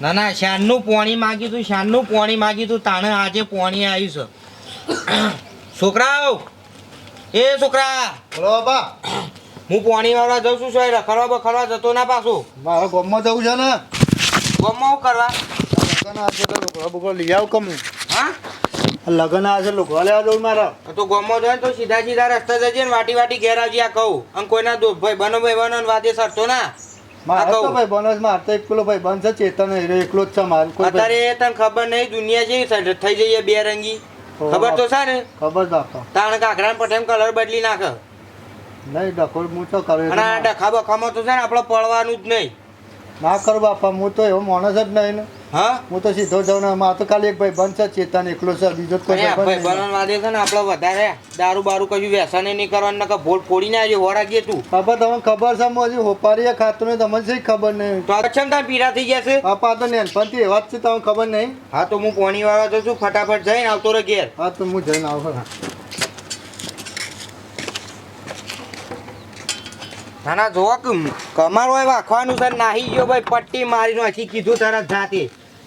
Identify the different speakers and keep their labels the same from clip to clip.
Speaker 1: ના ના શાનનું પોણી માગ્યું તું શાનનું પોણી માગ્યું તું તાણે આજે પોણી આવ્યું છે. છોકરાઓ એ છોકરા
Speaker 2: બોલો બાપા.
Speaker 1: હું પોણી વાળવા જઉં છું સોય રખડવા બખડવા જતો ના પાછું.
Speaker 2: મારે ગોમમાં જવું છે ને?
Speaker 1: ગમમાં હું કરવા?
Speaker 2: લગ્ન આ છે લુગડા બુગડા લઈ આવ કમ
Speaker 1: હા?
Speaker 2: લગન આ છે લુગડા લેવા જવું મારા.
Speaker 1: તો ગમમાં જાય તો સીધા સીધા રસ્તા જજે ને વાટી વાટી ઘેર આવજે આ કહું. અને કોઈના દો ભાઈ બનો ભાઈ બનો વાતે વાદે સરતો ના.
Speaker 2: મારે તો ભાઈ બનસ માર તો એકલો ભાઈ બન છે ચેતન હીરો એકલો જ છે મારું કોઈ
Speaker 1: અત્યારે તને ખબર નહીં દુનિયા જેવી થઈ થઈ જઈએ બે રંગી. ખબર તો છે ને?
Speaker 2: ખબર બાપા
Speaker 1: તાણ કાકરા પટેમ કલર બદલી નાખે.
Speaker 2: નહીં હું તો કરે.
Speaker 1: અને ડખા બખામાં તો છે ને આપણે પડવાનું જ નહીં.
Speaker 2: ના કર બાપા હું તો એવો માણસ જ નહીં ને.
Speaker 1: હા?
Speaker 2: હું તો સીધો જવું ને મારે તો ખાલી એક ભાઈ બંધ છે ચેતન એકલો છે બીજો કોઈ ભાઈ
Speaker 1: ભાઈ
Speaker 2: બન
Speaker 1: બનન વાદે છે ને આપણે વધારે દારૂ બારૂ કશું વ્યસન નહીં કરવાનું કે ભોળ ફોડી ના આવજે હોરાગીએ તું.
Speaker 2: બાપા તમને ખબર છે હું હજી હોપારીએ ખાતું નહીં તમને શી ખબર નહીં?
Speaker 1: તો આ છે પીડા થઈ ગયા છે?
Speaker 2: બાપા તો નેનપણથી એવા જ છે તમને ખબર નહીં?
Speaker 1: હા તો હું પોણી વાળા તો છું ફટાફટ જઈને આવતો રહે ઘેર.
Speaker 2: હા તો હું જઈને આવું
Speaker 1: ના ના જોવો કે કમાર હોય વાખવાનું છે નાહી ગયો ભાઈ પટ્ટી મારી નાખી કીધું તરત જાતે.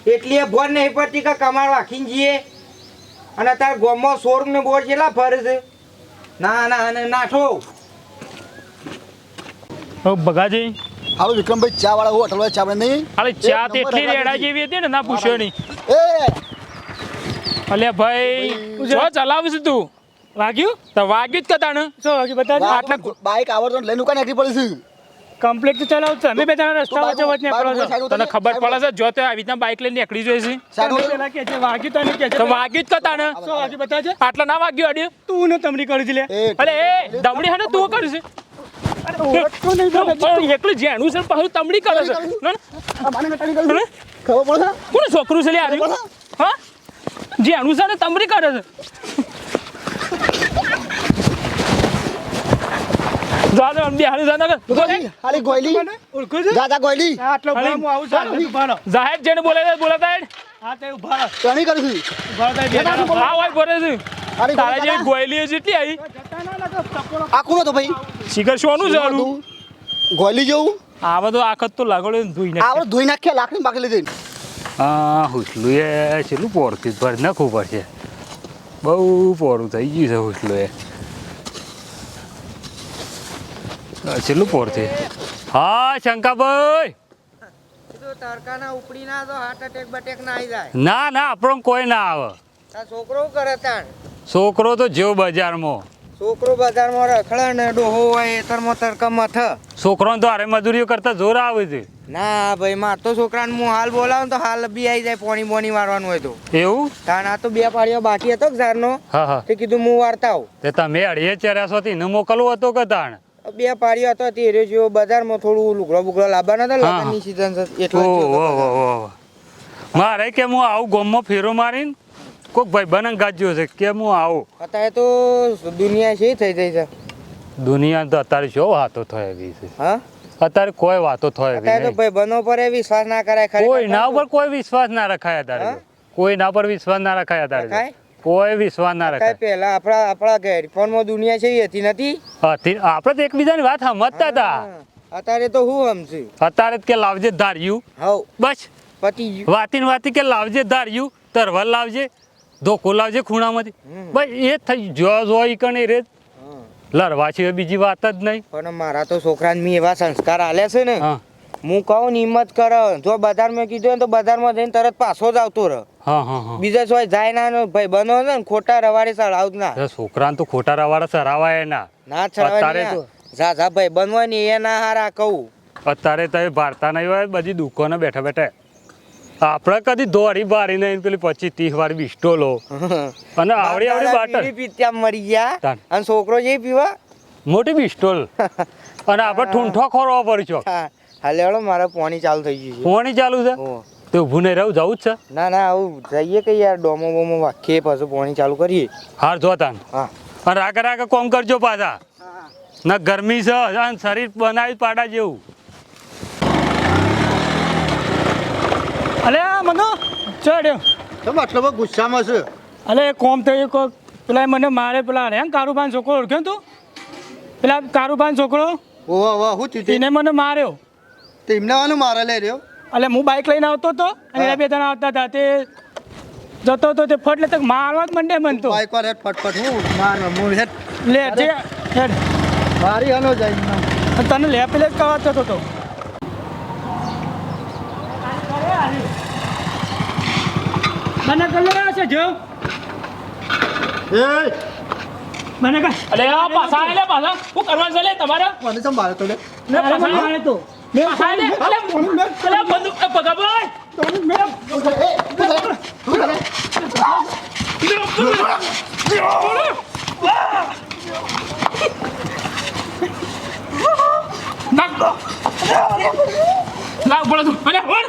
Speaker 1: એટલી એ ભોર નહીં પડતી કે કમાર વાખીને જઈએ અને તાર ગોમમાં સોર ને બોર કેટલા ફરે છે. ના ના અને નાઠો.
Speaker 3: બગાજી
Speaker 2: હાલો વિક્રમભાઈ ચા વાળા હોટલ વાળા ચા નહીં
Speaker 3: અરે ચા તો એટલી રેડા જેવી હતી ને ના પૂછ્યો નહીં.
Speaker 2: એ!
Speaker 3: અલ્યા ભાઈ જો ચલાવીશ તું. વાગ્યું? તો વાગ્યું જ કતાણ
Speaker 4: શું વાગ્યું બતાવજો?
Speaker 3: આટલા
Speaker 2: બાઈક આવડતો લઈને ઉકા નાખી છે.
Speaker 4: કમ્પ્લીટ તો ચલાવ છે અમે બે જણા રસ્તા વચ્ચે વચ્ચે નીકળો છો
Speaker 3: તને ખબર પડે છે જો તે આવી રીતના બાઇક લઈને નીકળી જોઈ છે?
Speaker 4: પેલા કે છે વાગ્યું તને કે છે.
Speaker 3: તો વાગ્યું જ કતાણ
Speaker 4: શું વાગ્યું બતાવજે?
Speaker 3: આટલા ના વાગ્યું અડ્યું?
Speaker 4: તું ને તમરી કરી છે લે.
Speaker 3: અરે એ દમડી હને તું કરી છે? એકલું જેણું છે પાછું તમડી કરે છે.
Speaker 2: પડે
Speaker 3: કોણ છોકરું છે લે હા? જેણું છે ને તમડી કરે છે. જા બે હાલી જા
Speaker 2: હાલી ગોયલી.
Speaker 4: ઓળખો છે?
Speaker 2: દાદા ગોયલી.
Speaker 4: આટલો હું આવું છું. તું
Speaker 3: જાહેર જેને બોલે છે બોલાતા.
Speaker 4: હા તે ઊભા
Speaker 2: તણી કરી છે.
Speaker 4: રહો તારી
Speaker 3: હા હોય બોલે છે.
Speaker 2: હાલી
Speaker 3: તારા જેવી ગોયલી છે એટલી આવી
Speaker 4: જતા ના લાગો ટપોરો
Speaker 2: આ કોનો તો ભાઈ.
Speaker 3: શિખર શોનું જાડું
Speaker 2: ગોયલી જેવું.
Speaker 3: આ બધો આખત તો લાગોડે ધોઈ નાખે.
Speaker 2: આપણે ધોઈ નાખ્યા લાકડી બાકી લીધી.
Speaker 5: હા હુસલું એ છેલ્લું પોરથી ભર નાખવું પડશે. બહુ પોરું થઈ ગયું છે હુસલું એ આ છેલ્લું પોરથી હા શંકાભાઈ.
Speaker 1: ના ના આવી જાય.
Speaker 5: ના ના આપણો કોઈ ના આવે.
Speaker 1: છોકરો કરે તાણ?
Speaker 5: છોકરો તો જેવો બજારમાં.
Speaker 1: છોકરો બજારમાં રખડે ને ડોહો હોય એતરમાં તડકામાં થ
Speaker 5: છોકરોને તો હારે મજૂરીઓ કરતા જોર આવે છે.
Speaker 1: ના ભાઈ માર તો છોકરાને હું હાલ બોલાવું તો હાલ બી આવી જાય પોણી બોણી વારવાનું હોય તો.
Speaker 5: એવું?
Speaker 1: તાણ આ તો બે પાડીઓ બાકી હતો
Speaker 5: હા
Speaker 1: તે કીધું હું વાર્તા આવું.
Speaker 5: તે તમે અડીએ ચાર્યા છો ને મોકલવું હતો કે તાણ?
Speaker 1: બે પાડીઓ હતો તે રહ્યો જેવો બજારમાં થોડું લુગડો બુગડો લાવવાના હતા
Speaker 5: હા.
Speaker 1: સીઝન એટલે
Speaker 5: મારે કે હું આવું ગોમમાં ફેરો મારીને કોક ભાઈ બનંગ ગાજ્યો છે કે હું આવું
Speaker 1: અત્યારે તો દુનિયા છે થઈ જાય છે
Speaker 5: દુનિયા તો અત્યારે શું વાતો થાય એવી છે
Speaker 1: હા
Speaker 5: અત્યારે કોઈ વાતો થાય એવી
Speaker 1: તો
Speaker 5: નહીં.
Speaker 1: ભાઈ બનો પર એ વિશ્વાસ ના કરાય
Speaker 5: કોઈ ના ઉપર કોઈ વિશ્વાસ ના રખાય અત્યારે? કોઈ ના પર વિશ્વાસ ના રખાય અત્યારે? કોઈ વિશ્વાસ ના રાખે.
Speaker 1: પહેલા આપણા આપણા ઘેર ફોનમાં દુનિયા છે એ હતી નથી.
Speaker 5: હતી- આપણે તો એકબીજાની વાત સમજતા હતા.
Speaker 1: અત્યારે તો હું સમજુ?
Speaker 5: અત્યારે કે લાવજે ધાર્યું.
Speaker 1: હવ.
Speaker 5: બસ.
Speaker 1: પતી ગયું.
Speaker 5: વાતીને વાતી કે લાવજે ધાર્યું તરવલ લાવજે ધોકો લાવજે ખૂણામાંથી.
Speaker 1: માંથી
Speaker 5: બસ એ જ થઈ જો જો ઈ કણે રે
Speaker 1: લરવા
Speaker 5: લડવા સિવાય બીજી વાત જ નહીં.
Speaker 1: પણ મારા તો છોકરાને મેં એવા સંસ્કાર આલ્યા છે ને
Speaker 5: હા.
Speaker 1: હું કહું ને હિંમત કર. જો બજારમાં કીધું તો બજારમાં જઈને તરત પાછો જ આવતો રહે. બીજા સોય જાય ના ભાઈ બનો ને ખોટા રવાડે ચડાવ જ ના.
Speaker 5: છોકરા છોકરાને તો ખોટા રવાડા સરાવાય ના.
Speaker 1: ના આ. જા જા ભાઈ બનવા ને એ ના હારા કહું.
Speaker 5: અત્યારે તો ભારતા નહીં હોય બધી દુકાનો બેઠા બેઠા. આપણે કદી દોડી બારી નહીં પેલી પચીસ ત્રીસ વાળી બિસ્ટોલો. અને આવડી આવડી બાટલ.
Speaker 1: ત્યાં મરી ગયા. અને છોકરો જે પીવા?
Speaker 5: મોટી બિસ્ટોલ. અને આપણે ઠૂંઠો ખોરવો પડશો
Speaker 1: હા. હાલે હળો મારે પાણી ચાલુ થઈ ગયું છે.
Speaker 5: પોણી ચાલુ છે?
Speaker 1: તો
Speaker 5: તે ઊભું નહીં રહું જવું જ છે?
Speaker 1: ના ના આવું જઈએ કે યાર ડોમો બોમો વાખીએ પાછું પાણી ચાલુ કરીએ.
Speaker 5: હાર જોતા
Speaker 1: હા.
Speaker 5: અને રાગે રાગે કોમ કરજો પાછા. ના ગરમી છે અને શરીર બનાવી પાડા જેવું.
Speaker 4: અલે આ મનો ચડ્યો
Speaker 2: તમે આટલો બધો ગુસ્સામાં છે?
Speaker 4: અલે કોમ થયું કોક પેલા મને મારે પેલા રે કારુબાન છોકરો ઓળખ્યો તું? પેલા કારુબાન છોકરો?
Speaker 2: ઓહ ઓવા હું
Speaker 4: એને મને માર્યો.
Speaker 2: તો એમને વાનું મારે લઈ રહ્યો.
Speaker 4: એટલે હું બાઇક લઈને આવતો હતો અને એ બે જણા આવતા હતા તે જતો હતો તે ફટ લેતો મારવા જ મંડે મન તો.
Speaker 2: બાઈક વાર હેઠ ફટફટ હું મારવા હું હેઠ.
Speaker 4: લે જે હેડ.
Speaker 2: મારી હનો જાય
Speaker 4: તને લે પેલે જ કવા જતો હતો મને કલર છે જો.
Speaker 2: એ!
Speaker 4: મને કા
Speaker 3: અલે આ પાસા આલે પાસા હું કરવા છે લે તમારે?
Speaker 2: મને સંભાળતો લે.
Speaker 3: લે પાસા
Speaker 4: મારે તો.
Speaker 3: પાછા આલે. અલે, અલે, બંદૂક ભગાભાઈ. નાખ. લાવ બોલો તું અલે વળ.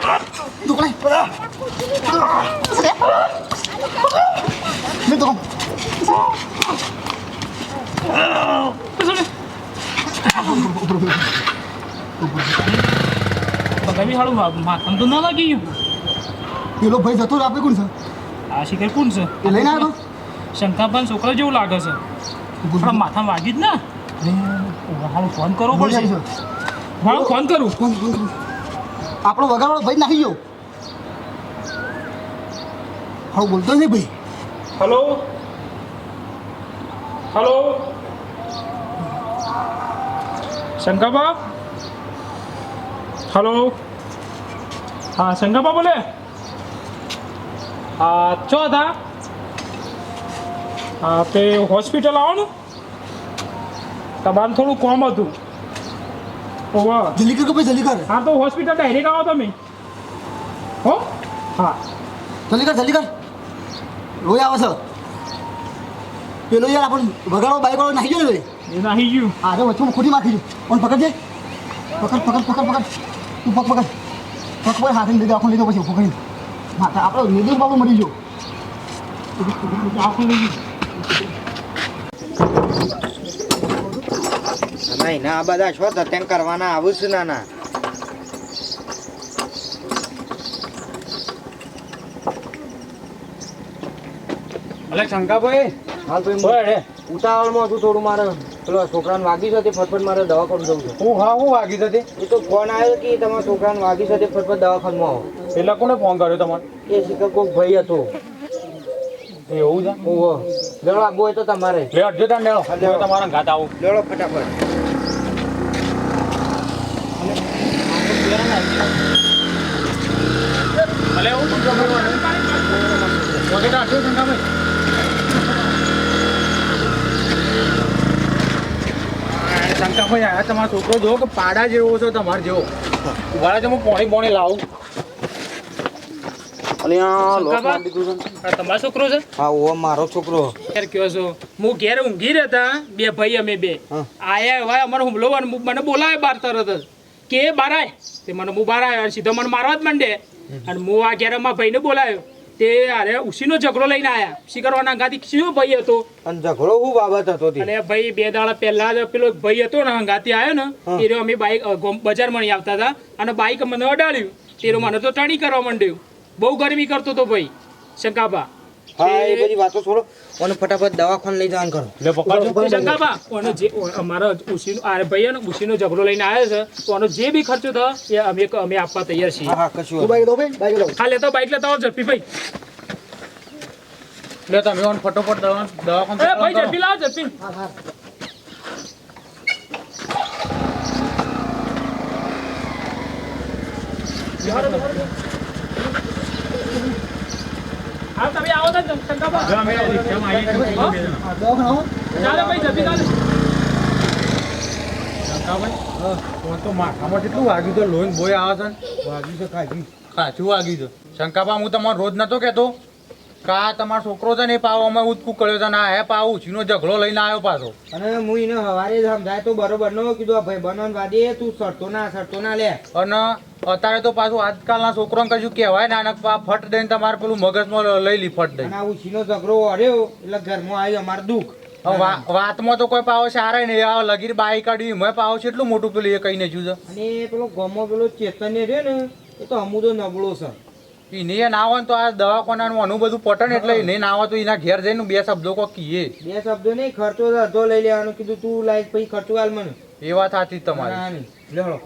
Speaker 3: ભગાવી હાલું માથામાં તો ના લાગી ગયું.
Speaker 2: પેલો ભાઈ જતો આપણે કોણ છે?
Speaker 3: આ શિખર કોણ છે?
Speaker 2: એ લઈને આવ્યો?
Speaker 3: શંકાભાઈ છોકરા જેવું લાગે છે. પણ માથામાં વાગી જ ને? હાલો ફોન કરવો પડશે. હાલો ફોન કરું.
Speaker 2: આપણો વગાડો ભાઈ નાખી ગયો. હવે બોલતો નહીં ભાઈ?
Speaker 3: હલો? હલો? શંકાબા? હલો હા શંકાબા બોલે? હા ચો હતા? હા તે હોસ્પિટલ આવવાનું તમારે થોડું કોમ હતું. ઓવા
Speaker 2: જલ્દી કર કે ભાઈ જલ્દી કર.
Speaker 3: હા તો હોસ્પિટલ ડાયરેક્ટ આવો તમે. હો? હા.
Speaker 2: જલ્દી કર જલ્દી કર. લોહી આવે છે. પેલો યાર આપણે વગાડો બાઈક વાળો નાખી ગયો ને ભાઈ.
Speaker 3: એ નાહી ગયું.
Speaker 2: હા તો વચ્ચે ખોટી માખી પણ પકડજે. પકડ પકડ પકડ પકડ. તું પગ પકડ. પગ પકડ હાથે લીધો આખો લીધો પછી પકડી માથા આપણો નિર્દોષ બાબુ મરી ગયો. આખો લઈ
Speaker 1: નહીં ના આ બધા છો ધત્યાંગ કરવાના આવું છું ના ના
Speaker 3: અલે શંકાભાઈ
Speaker 1: હાલ ભાઈ
Speaker 3: બરાબર
Speaker 1: ઉતાવળમાં હતું થોડું મારે. પેલો છોકરાને વાગી સાથે તે ફટફટ મારે દવાખાનું જવું છે.
Speaker 3: હું હા હું વાગી સાથે
Speaker 1: એ તો ફોન આવ્યો કે તમારા છોકરાને વાગી સાથે તે ફટફટ દવાખાનમાં આવો.
Speaker 3: એટલે કોને ફોન કર્યો તમારે?
Speaker 1: એ શિખર કોઈક ભાઈ હતો.
Speaker 3: એવું છે?
Speaker 1: ઓહો. લેવડો આગો હોય તો તમારે.
Speaker 3: લે અડજો તાન હું તમારા ઘાત આવું.
Speaker 1: લેડો ફટાફટ.
Speaker 3: અલે હું વગેરે અડજો શંકાભાઈ શંકાભાઈ આયા તમારો છોકરો જો કે પાડા જેવો છે તમારે જેવો છે હું પોણી પોણી લાવું. તમારો છોકરો છે?
Speaker 1: હા ઓ મારો છોકરો.
Speaker 3: યાર કયો છો? હું ઘેર ઊંઘી રહેતા બે ભાઈ અમે બે. આયા ભાઈ અમારો હુમલો મને બોલાવે બાર તરત જ. કે બાર આય? તે મને હું બાર આવ્યો સીધો મને મારવા જ માંડે. અને હું આ ઘેર અમારા ભાઈને બોલાવ્યો. તે અરે ઉસીનો ઝઘડો લઈને આયા. શી કરવાના ગાથી કયો ભાઈ હતો.
Speaker 1: અને ઝઘડો શું બાબત હતો
Speaker 3: અને ભાઈ બે દાડા પહેલા જ પેલો ભાઈ હતો ને હંગાથી આવ્યો ને એ રહ્યો અમે બાઈક બજારમાં આવતા હતા અને બાઈક મને અડાડ્યું. તે મને તો ટાણી કરવા માંડ્યું. બહુ ગરમી કરતો હતો ભાઈ શંકાબા
Speaker 1: હા એ બધી વાતો છોડો. અને ફટાફટ દવાખાને લઈ જવાનું કરો.
Speaker 3: લે પકડજો. શંકાબા ઓનો જે અમારો ઉસીનો આ ભાઈ ઉસીનો ઝઘડો લઈને આવ્યો છે. તો આનો જે બી ખર્ચો થયો એ અમે અમે આપવા તૈયાર છીએ.
Speaker 1: હા હા કશું
Speaker 2: બાઈક દો ભાઈ? બાઈક દો
Speaker 3: હા લેતો બાઈક લેતા આવો ઝડપી ભાઈ.
Speaker 6: લે તમે ઓન ફટોફટ દવા દવાખાને
Speaker 3: એ ભાઈ ઝડપી લાવો ઝડપી હા તમે આવો તો શંકાબા
Speaker 6: અમે રિક્ષામાં આવીએ
Speaker 3: હા?
Speaker 2: દવાખાને
Speaker 3: ચાલો ભાઈ ઝડપી ચાલો.
Speaker 6: ફોન તો માથામાં કેટલું વાગ્યું તો લોહીન બોય આવે છે
Speaker 1: વાગ્યું છે ખાજી
Speaker 6: કાચું વાગ્યું છે. શંકાબા હું તમારો રોજ નતો કહેતો. કે તમારો છોકરો છે ને એ પાવો અમે ઉચકું કર્યો છે ના હે પાવ ઉછીનો ઝઘડો લઈને આવ્યો પાછો.
Speaker 1: અને હું એને હવારે સમજાય તો બરોબર નો કીધું આ ભાઈ બનન વાદી તું સરતો ના સરતો ના લે.
Speaker 6: અને અત્યારે તો પાછું આજકાલના છોકરોને કશું કહેવાય નાનક પા ફટ દઈને તમારે પેલું મગજમાં લઈ લી ફટ દઈ
Speaker 1: આ ઉછીનો ઝઘડો હર્યો એટલે ઘરમાં આવ્યો અમારું દુઃખ.
Speaker 6: વાતમાં તો કોઈ પાવો સારા નહીં આ લગીર બાઈ કાઢી મેં પાવો છે એટલું મોટું પેલું એ કહીને જુદો
Speaker 1: અને પેલો ગમો પેલો ચેતન્ય છે ને એ તો અમુદો નબળો છે.
Speaker 6: એને ના ને તો આ દવાખાનાનું આનું બધું પટણ એટલે એને ના આવે તો એના ઘેર જઈને બે શબ્દો કો કીએ.
Speaker 1: બે શબ્દો નહીં ખર્ચો તો અડધો લઈ લેવાનું. કીધું તું લાઈક પછી ખર્ચો હાલ મને.
Speaker 6: એ વાત સાચી તમારી.
Speaker 1: ના, નહીં. લે હળો.